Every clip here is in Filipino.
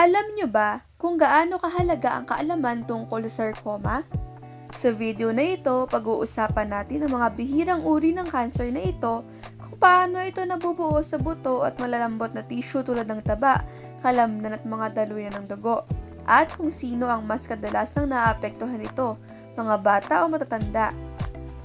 Alam nyo ba kung gaano kahalaga ang kaalaman tungkol sa sarcoma? Sa video na ito, pag-uusapan natin ang mga bihirang uri ng cancer na ito, kung paano ito nabubuo sa buto at malalambot na tissue tulad ng taba, kalamnan at mga daluyan ng dugo, at kung sino ang mas kadalasang naapektuhan nito, mga bata o matatanda.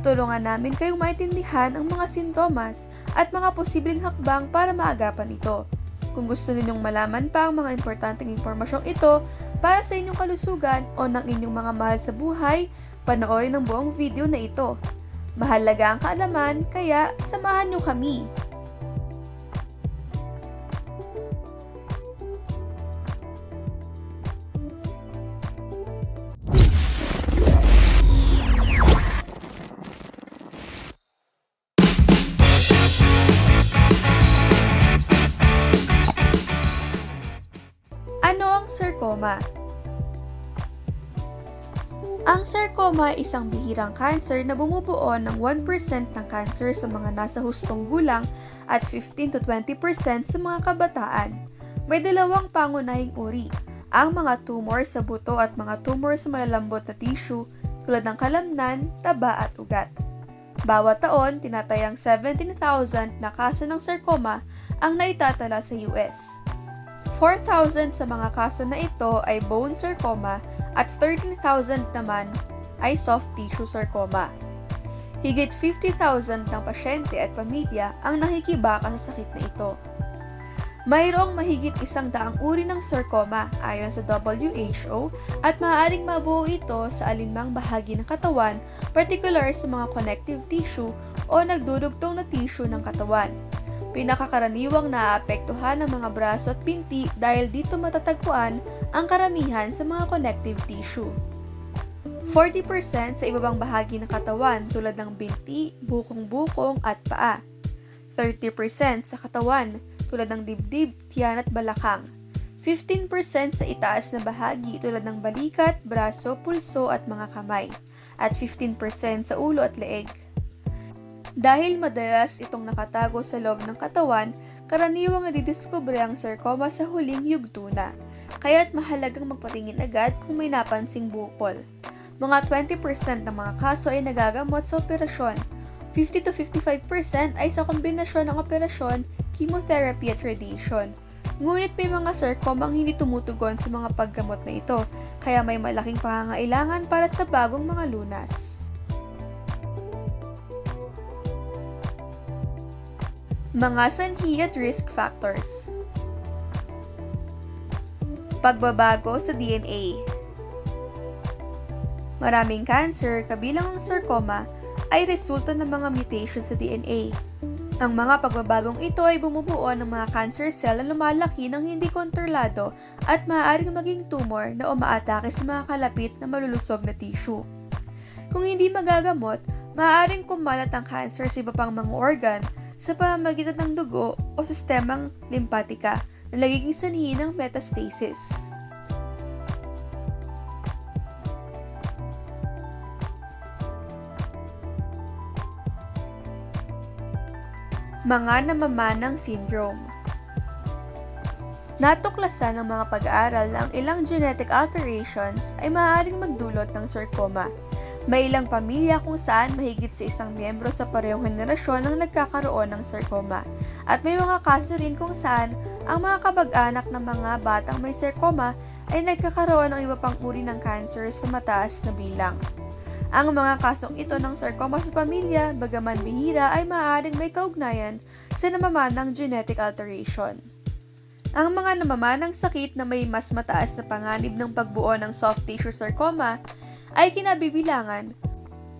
Tulungan namin kayong maintindihan ang mga sintomas at mga posibleng hakbang para maagapan ito. Kung gusto ninyong malaman pa ang mga importanteng impormasyong ito para sa inyong kalusugan o ng inyong mga mahal sa buhay, panoorin ang buong video na ito. Mahalaga ang kaalaman, kaya samahan niyo kami. Sarcoma? Ang sarcoma ay isang bihirang cancer na bumubuo ng 1% ng cancer sa mga nasa hustong gulang at 15 to 20% sa mga kabataan. May dalawang pangunahing uri, ang mga tumor sa buto at mga tumor sa malalambot na tissue tulad ng kalamnan, taba at ugat. Bawat taon, tinatayang 17,000 na kaso ng sarcoma ang naitatala sa US. 4,000 sa mga kaso na ito ay bone sarcoma at 13,000 naman ay soft tissue sarcoma. Higit 50,000 ng pasyente at pamilya ang nakikibaka sa sakit na ito. Mayroong mahigit isang daang uri ng sarcoma ayon sa WHO at maaaring mabuo ito sa alinmang bahagi ng katawan, particular sa mga connective tissue o nagdudugtong na tissue ng katawan. Pinakakaraniwang naaapektuhan ng mga braso at pinti dahil dito matatagpuan ang karamihan sa mga connective tissue. 40% sa ibabang bahagi ng katawan tulad ng binti, bukong-bukong at paa. 30% sa katawan tulad ng dibdib, tiyan at balakang. 15% sa itaas na bahagi tulad ng balikat, braso, pulso at mga kamay. At 15% sa ulo at leeg. Dahil madalas itong nakatago sa loob ng katawan, karaniwang nadidiskubre ang sarcoma sa huling yugto na, kaya't mahalagang magpatingin agad kung may napansing bukol. Mga 20% ng mga kaso ay nagagamot sa operasyon, 50 to 55% ay sa kombinasyon ng operasyon, chemotherapy at radiation. Ngunit may mga sarcoma ang hindi tumutugon sa mga paggamot na ito, kaya may malaking pangangailangan para sa bagong mga lunas. Mga sanhi at risk factors. Pagbabago sa DNA. Maraming cancer, kabilang ang sarcoma, ay resulta ng mga mutation sa DNA. Ang mga pagbabagong ito ay bumubuo ng mga cancer cell na lumalaki ng hindi kontrolado at maaaring maging tumor na umaatake sa mga kalapit na malulusog na tissue. Kung hindi magagamot, maaaring kumalat ang cancer sa iba pang mga organ sa pamamagitan ng dugo o sistemang limpatika na nagiging sanhi ng metastasis. Mga namamanang syndrome Natuklasan ng mga pag-aaral na ang ilang genetic alterations ay maaaring magdulot ng sarcoma. May ilang pamilya kung saan mahigit sa isang miyembro sa parehong henerasyon ang nagkakaroon ng sarcoma. At may mga kaso rin kung saan ang mga kabag-anak ng mga batang may sarcoma ay nagkakaroon ng iba pang uri ng cancer sa mataas na bilang. Ang mga kasong ito ng sarcoma sa pamilya, bagaman bihira, ay maaaring may kaugnayan sa namamanang genetic alteration. Ang mga namamanang sakit na may mas mataas na panganib ng pagbuo ng soft tissue sarcoma ay kinabibilangan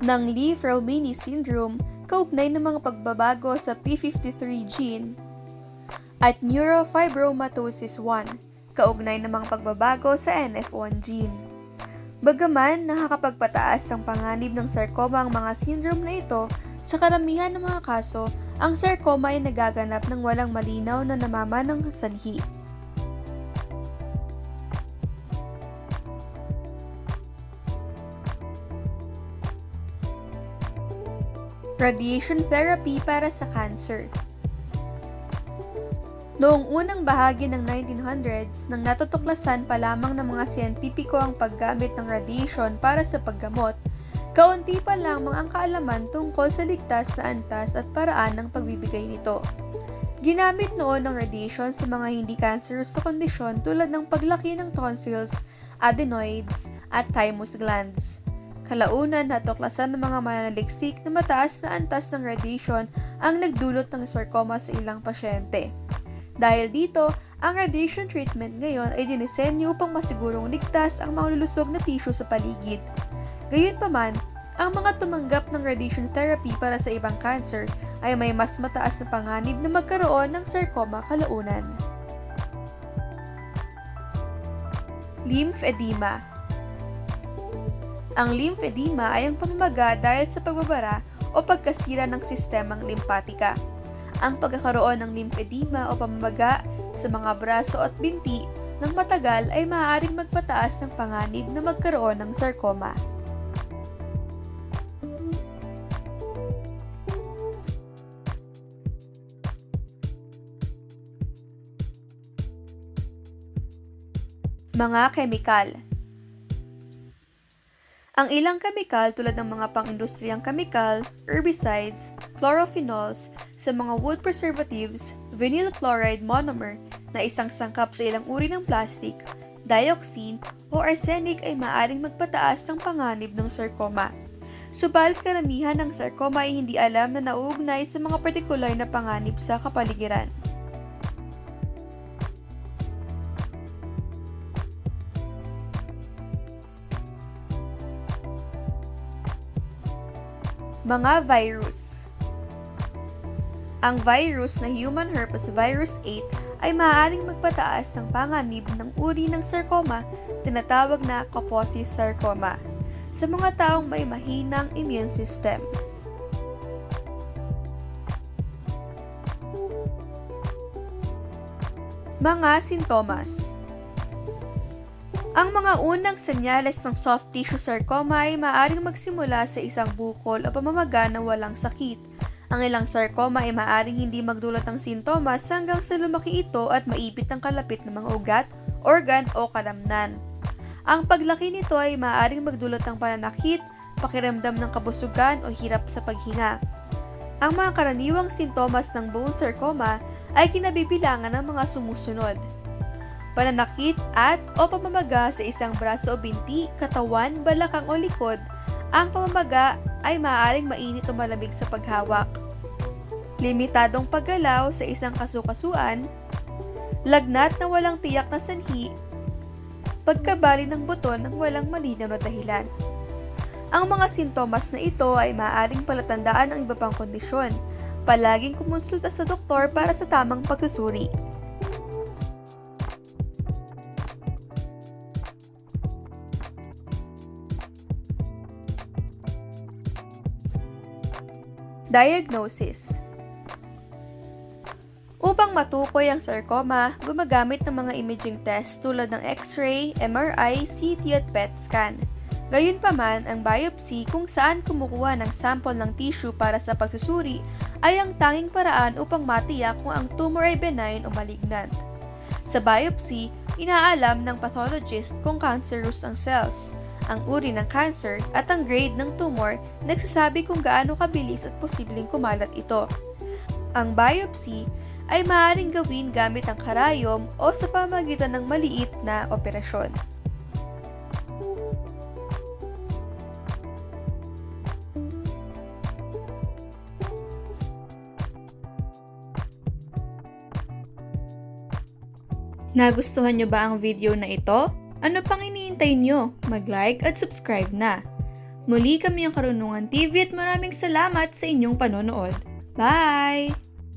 ng Lee-Fraumeni syndrome kaugnay ng mga pagbabago sa P53 gene at neurofibromatosis 1 kaugnay ng mga pagbabago sa NF1 gene. Bagaman nakakapagpataas ang panganib ng sarcoma ang mga syndrome na ito, sa karamihan ng mga kaso, ang sarcoma ay nagaganap ng walang malinaw na namamanang sanhi. Radiation therapy para sa cancer Noong unang bahagi ng 1900s, nang natutuklasan pa lamang ng mga siyentipiko ang paggamit ng radiation para sa paggamot, kaunti pa lamang ang kaalaman tungkol sa ligtas na antas at paraan ng pagbibigay nito. Ginamit noon ng radiation sa mga hindi cancerous na kondisyon tulad ng paglaki ng tonsils, adenoids, at thymus glands. Kalaunan, natuklasan ng mga mananaliksik na mataas na antas ng radiation ang nagdulot ng sarcoma sa ilang pasyente. Dahil dito, ang radiation treatment ngayon ay dinisenyo upang masigurong ligtas ang malulusog na tissue sa paligid. Gayunpaman, ang mga tumanggap ng radiation therapy para sa ibang cancer ay may mas mataas na panganib na magkaroon ng sarcoma kalaunan. Lymphedema Ang lymphedema ay ang pamamaga dahil sa pagbabara o pagkasira ng sistemang limpatika. Ang pagkakaroon ng lymphedema o pamamaga sa mga braso at binti ng matagal ay maaaring magpataas ng panganib na magkaroon ng sarcoma. Mga kemikal ang ilang kemikal tulad ng mga pang-industriyang kemikal, herbicides, chlorophenols, sa mga wood preservatives, vinyl chloride monomer na isang sangkap sa ilang uri ng plastic, dioxin o arsenic ay maaring magpataas ng panganib ng sarcoma. Subalit karamihan ng sarcoma ay hindi alam na nauugnay sa mga partikular na panganib sa kapaligiran. Mga virus Ang virus na human herpes virus 8 ay maaaring magpataas ng panganib ng uri ng sarcoma, tinatawag na Kaposi sarcoma, sa mga taong may mahinang immune system. Mga sintomas ang mga unang senyales ng soft tissue sarcoma ay maaaring magsimula sa isang bukol o pamamaga na walang sakit. Ang ilang sarcoma ay maaaring hindi magdulot ng sintomas hanggang sa lumaki ito at maipit ang kalapit ng mga ugat, organ o kalamnan. Ang paglaki nito ay maaaring magdulot ng pananakit, pakiramdam ng kabusugan o hirap sa paghinga. Ang mga karaniwang sintomas ng bone sarcoma ay kinabibilangan ng mga sumusunod pananakit at o pamamaga sa isang braso o binti, katawan, balakang o likod. Ang pamamaga ay maaaring mainit o malamig sa paghawak. Limitadong paggalaw sa isang kasukasuan, lagnat na walang tiyak na sanhi, pagkabali ng buto ng walang malinaw na dahilan. Ang mga sintomas na ito ay maaaring palatandaan ng iba pang kondisyon. Palaging kumonsulta sa doktor para sa tamang pagsusuri. Diagnosis Upang matukoy ang sarcoma, gumagamit ng mga imaging test tulad ng X-ray, MRI, CT at PET scan. Gayunpaman, ang biopsy kung saan kumukuha ng sample ng tissue para sa pagsusuri ay ang tanging paraan upang matiyak kung ang tumor ay benign o malignant. Sa biopsy, inaalam ng pathologist kung cancerous ang cells ang uri ng cancer at ang grade ng tumor nagsasabi kung gaano kabilis at posibleng kumalat ito. Ang biopsy ay maaaring gawin gamit ang karayom o sa pamagitan ng maliit na operasyon. Nagustuhan nyo ba ang video na ito? Ano pang iniintay nyo? Mag-like at subscribe na. Muli kami ang Karunungan TV at maraming salamat sa inyong panonood. Bye!